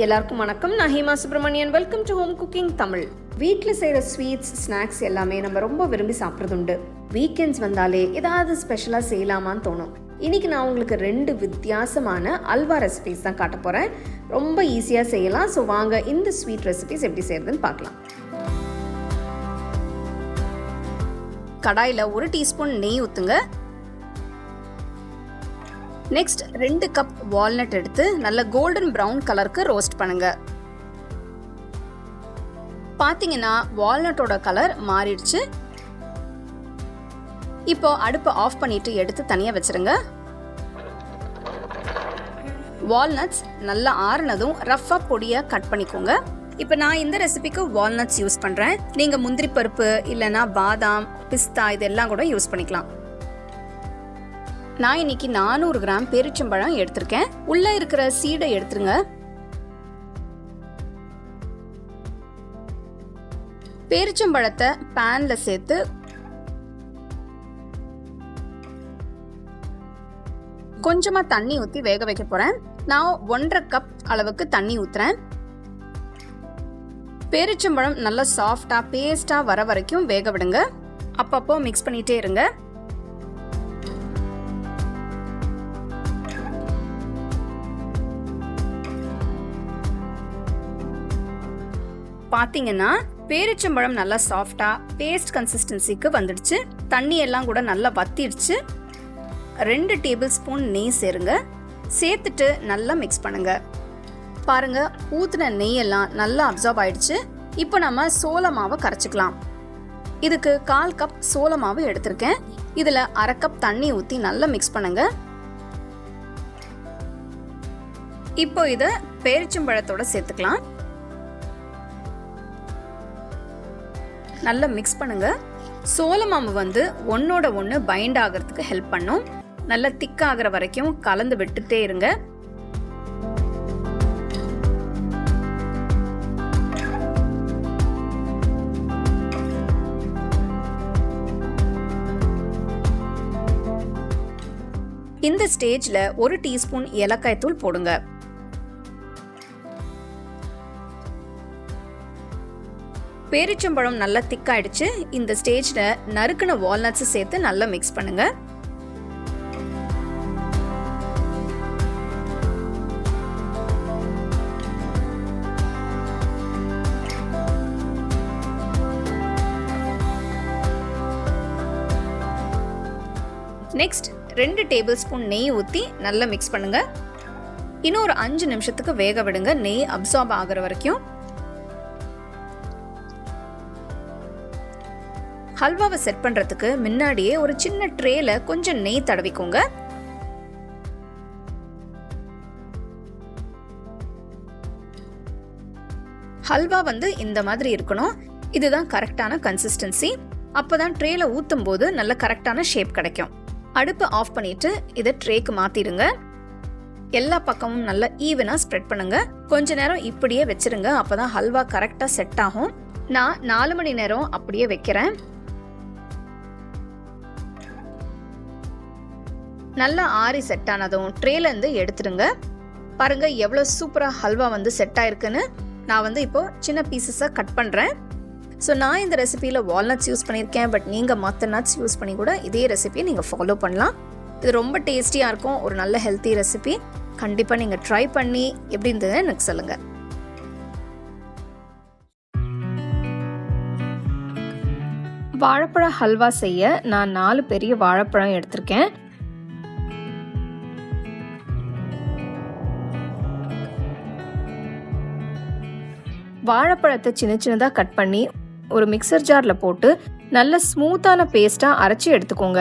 எல்லாருக்கும் வணக்கம். நான் Hema Subramanian welcome to home cooking Tamil வீட்டில் செய்கிற ஸ்வீட்ஸ் ஸ்நாக்ஸ் எல்லாமே நம்ம ரொம்ப விரும்பி சாப்பிட்றது உண்டு வீக்கெண்ட்ஸ் வந்தாலே ஏதாவது ஸ்பெஷலாக செய்யலாமான்னு தோணும். இன்னைக்கு நான் உங்களுக்கு ரெண்டு வித்தியாசமான அல்வா ரெசிபிஸ் தான் காட்ட போகிறேன் ரொம்ப ஈஸியாக செய்யலாம். ஸோ வாங்க இந்த ஸ்வீட் ரெசிபிஸ் எப்படி செய்யறதுன்னு பார்க்கலாம். கடாயில் ஒரு டீஸ்பூன் நெய் ஊற்றுங்க நெக்ஸ்ட் ரெண்டு கப் வால்நட் எடுத்து நல்ல கோல்டன் ப்ரௌன் கலருக்கு ரோஸ்ட் பண்ணுங்க. பார்த்தீங்கன்னா வால்நட்டோட கலர் மாறிடுச்சு. இப்போ அடுப்பை ஆஃப் பண்ணிட்டு எடுத்து தனியாக வச்சிருங்க. வால்நட்ஸ் நல்லா ஆறுனதும் ரஃப்பாக பொடியாக கட் பண்ணிக்கோங்க. இப்போ நான் இந்த ரெசிபிக்கு வால்நட்ஸ் யூஸ் பண்ணுறேன் நீங்கள் முந்திரி பருப்பு இல்லைன்னா பாதாம் பிஸ்தா இதெல்லாம் கூட யூஸ் பண்ணிக்கலாம். நான் இன்னைக்கு நானூறு கிராம் பேரிச்சம்பழம் எடுத்திருக்கேன். உள்ள இருக்கிற சீடை எடுத்துருங்க. பேரிச்சம்பழத்தை பேனில் சேர்த்து கொஞ்சமாக தண்ணி ஊற்றி வேக வைக்க போகிறேன் நான் ஒன்றரை கப் அளவுக்கு தண்ணி ஊற்றுறேன் பேரிச்சம்பழம் நல்லா சாஃப்டாக பேஸ்ட்டாக வர வரைக்கும் வேக விடுங்க. அப்பப்போ மிக்ஸ் பண்ணிகிட்டே இருங்க. பார்த்தீங்கன்னா பேரிச்சம்பழம் நல்லா சாஃப்டாக பேஸ்ட் கன்சிஸ்டன்சிக்கு வந்துடுச்சு. தண்ணி எல்லாம் கூட நல்லா வத்திடுச்சு. ரெண்டு டேபிள் ஸ்பூன் நெய் சேருங்க. சேர்த்துட்டு நல்லா மிக்ஸ் பண்ணுங்க. பாருங்க ஊற்றின நெய் எல்லாம் நல்லா அப்சார்ப் ஆயிடுச்சு. இப்போ நம்ம சோள மாவை கரைச்சிக்கலாம். இதுக்கு கால் கப் சோள மாவு எடுத்திருக்கேன். இதில் அரை கப் தண்ணி ஊற்றி நல்லா மிக்ஸ் பண்ணுங்க. இப்போ இதை பேரிச்சம்பழத்தோட சேர்த்துக்கலாம். நல்லா மிக்ஸ் பண்ணுங்கள் சோள மாவு வந்து ஒன்றோட ஒன்று பைண்ட் ஆகிறதுக்கு ஹெல்ப் பண்ணும். நல்லா திக்காகிற வரைக்கும் கலந்து விட்டுட்டே இருங்க. இந்த ஸ்டேஜில் ஒரு டீஸ்பூன் ஏலக்காய் தூள் போடுங்க. பேரிச்சம்பழம் நல்லா திக்காயிடுச்சு. இந்த ஸ்டேஜில் நறுக்கின வால்நட்ஸை சேர்த்து நல்லா மிக்ஸ் பண்ணுங்கள் நெக்ஸ்ட் ரெண்டு டேபிள் ஸ்பூன் நெய் ஊற்றி நல்லா மிக்ஸ் பண்ணுங்கள் இன்னும் ஒரு அஞ்சு நிமிஷத்துக்கு வேக விடுங்க. நெய் அப்சார்ப் ஆகிற வரைக்கும். ஹல்வாவை செட் பண்ணுறதுக்கு முன்னாடியே ஒரு சின்ன ட்ரேல கொஞ்சம் நெய் தடவிக்கோங்க. ஹல்வா வந்து இந்த மாதிரி இருக்கணும். இதுதான் கரெக்டான கன்சிஸ்டன்சி அப்பதான் ட்ரேல ஊற்றும் போது நல்ல கரெக்டான ஷேப் கிடைக்கும். அடுப்பு ஆஃப் பண்ணிட்டு இதை ட்ரேக்கு மாத்திடுங்க. எல்லா பக்கமும் நல்லா ஈவனாக ஸ்ப்ரெட் பண்ணுங்க. கொஞ்ச நேரம் இப்படியே வச்சிருங்க. அப்பதான் ஹல்வா கரெக்டாக செட் ஆகும். நான் நாலு மணி நேரம் அப்படியே வைக்கிறேன். நல்லா ஆறி செட் ஆனதும் ட்ரேலேருந்து எடுத்துடுங்க. பாருங்க எவ்வளோ சூப்பராக ஹல்வா வந்து செட் ஆயிருக்குன்னு. நான் வந்து இப்போ சின்ன பீசஸாக கட் பண்ணுறேன் ஸோ நான் இந்த ரெசிபியில் வால்நட்ஸ் யூஸ் பண்ணியிருக்கேன். பட் நீங்கள் மற்ற நட்ஸ் யூஸ் பண்ணி கூட இதே ரெசிபியை நீங்கள் ஃபாலோ பண்ணலாம். இது ரொம்ப டேஸ்டியாக இருக்கும். ஒரு நல்ல ஹெல்த்தி ரெசிபி கண்டிப்பாக நீங்கள் ட்ரை பண்ணி எப்படி இருந்தது எனக்கு சொல்லுங்கள் வாழைப்பழ ஹல்வா செய்ய நான் நாலு பெரிய வாழைப்பழம் எடுத்திருக்கேன். வாழைப்பழத்தை சின்ன சின்னதாக கட் பண்ணி ஒரு மிக்சர் ஜாரில் போட்டு நல்ல ஸ்மூத்தான பேஸ்ட்டாக அரைச்சி எடுத்துக்கோங்க.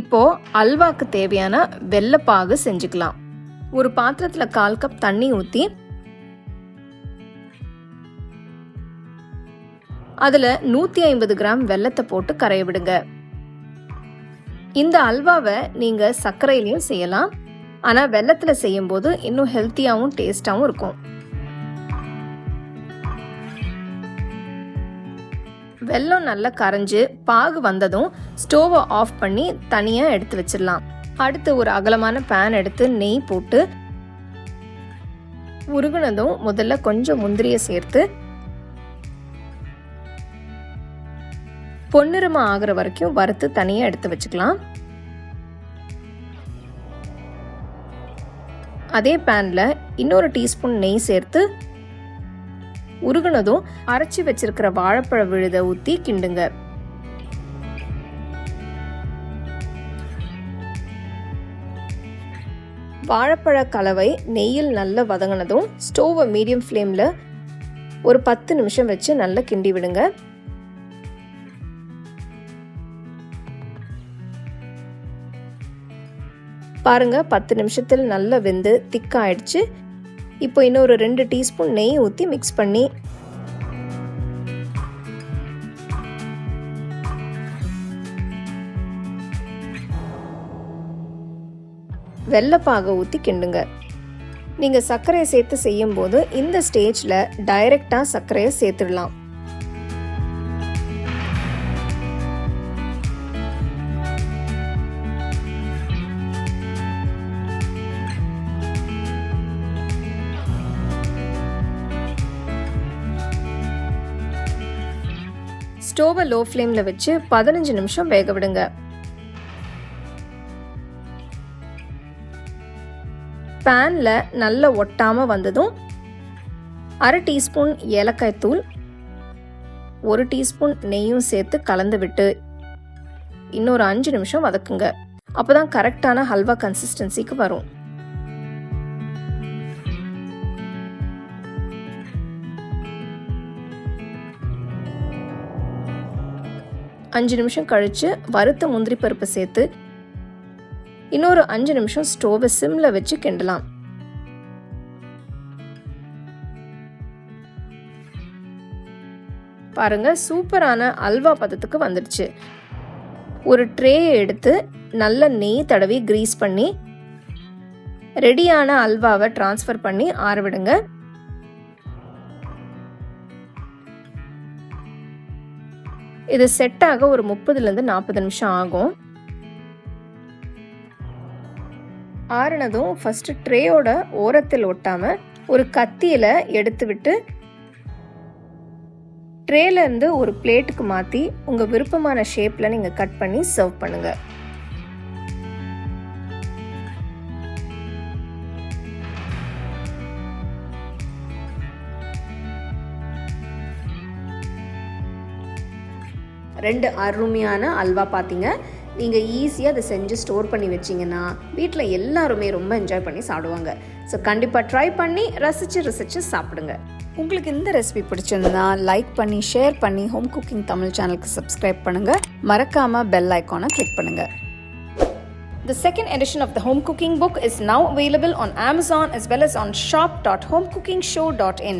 இப்போ அல்வாக்கு தேவையான வெள்ளப்பாகு செஞ்சுக்கலாம். ஒரு பாத்திரத்தில் கால் கப் தண்ணி ஊற்றி அதில் நூற்றி ஐம்பது கிராம் வெள்ளத்தை போட்டு கரைய விடுங்க. இந்த அல்வாவை நீங்கள் சர்க்கரையிலையும் செய்யலாம். ஆனால் வெள்ளத்தில் செய்யும்போது இன்னும் ஹெல்த்தியாகவும் டேஸ்டாகவும் இருக்கும். வெல்லம் நல்லா கரைஞ்சு பாகு வந்ததும் ஸ்டோவை ஆஃப் பண்ணி தனியாக எடுத்து வச்சிடலாம். அடுத்து ஒரு அகலமான பேன் எடுத்து நெய் போட்டு உருகுனதும் முதல்ல கொஞ்சம் முந்திரியை சேர்த்து பொன்னிறமா ஆகிற வரைக்கும் வறுத்து தனியாக எடுத்து வச்சுக்கலாம். அதே பேனில் இன்னொரு டீஸ்பூன் நெய் சேர்த்து உருகுனதும் அரைச்சி வச்சிருக்கிற வாழைப்பழ விழுதை ஊற்றி கிண்டுங்க. வாழைப்பழ கலவை நெய்யில் நல்லா வதங்கினதும் ஸ்டோவை மீடியம் ஃப்ளேமில் ஒரு பத்து நிமிஷம் வச்சு நல்லா கிண்டி விடுங்க. பாருங்கள் பத்து நிமிஷத்தில் நல்லா வெந்து திக்காயிடுச்சு. இப்போ இன்னொரு ரெண்டு டீஸ்பூன் நெய் ஊற்றி மிக்ஸ் பண்ணி. வெள்ளப்பாக ஊற்றி கிண்டுங்க. நீங்கள் சர்க்கரையை சேர்த்து செய்யும்போது இந்த ஸ்டேஜில் டைரெக்டாக சர்க்கரையை சேர்த்துடலாம். ஸ்டோவை லோ ஃப்ளேமில் வச்சு பதினஞ்சு நிமிஷம் வேக விடுங்க. பேனில் நல்லா ஒட்டாமல் வந்ததும் அரை டீஸ்பூன் ஏலக்காய் தூள் ஒரு டீஸ்பூன் நெய்யும் சேர்த்து கலந்து விட்டு இன்னொரு அஞ்சு நிமிஷம் வதக்குங்க. அப்போ தான் கரெக்டான ஹல்வா கன்சிஸ்டன்சிக்கு வரும். அஞ்சு நிமிஷம் கழித்து வறுத்த முந்திரி பருப்பு சேர்த்து இன்னொரு அஞ்சு நிமிஷம் ஸ்டோவை சிம்மில் வச்சு கிண்டலாம். பாருங்க சூப்பரான அல்வா பதத்துக்கு வந்துடுச்சு. ஒரு ட்ரேயை எடுத்து நல்ல நெய் தடவி கிரீஸ் பண்ணி ரெடியான அல்வாவை ட்ரான்ஸ்ஃபர் பண்ணி ஆறவிடுங்க இது செட் ஆக ஒரு முப்பதுலேருந்து நாற்பது நிமிஷம் ஆகும். ஆறுனதும் ஃபஸ்ட்டு ட்ரேயோட ஓரத்தில் ஒட்டாமல் ஒரு கத்தியில் எடுத்து விட்டு ட்ரேலேருந்து ஒரு பிளேட்டுக்கு மாற்றி உங்கள் விருப்பமான ஷேப்பில் நீங்கள் கட் பண்ணி சர்வ் பண்ணுங்கள் ரெண்டு அருமையான அல்வா பார்த்தீங்க நீங்கள் ஈஸியாக அதை செஞ்சு ஸ்டோர் பண்ணி வச்சிங்கன்னா வீட்டில் எல்லாருமே ரொம்ப என்ஜாய் பண்ணி சாப்பிடுவாங்க. ஸோ கண்டிப்பாக ட்ரை பண்ணி ரசித்து ரசித்து சாப்பிடுங்க. உங்களுக்கு இந்த ரெசிபி பிடிச்சிருந்தா லைக் பண்ணி ஷேர் பண்ணி ஹோம் குக்கிங் தமிழ் சேனலுக்கு சப்ஸ்கிரைப் பண்ணுங்கள் மறக்காமல் பெல் ஐக்கானை கிளிக் பண்ணுங்கள் The second edition of the home cooking book is now available on Amazon as well as on shop.homecookingshow.in.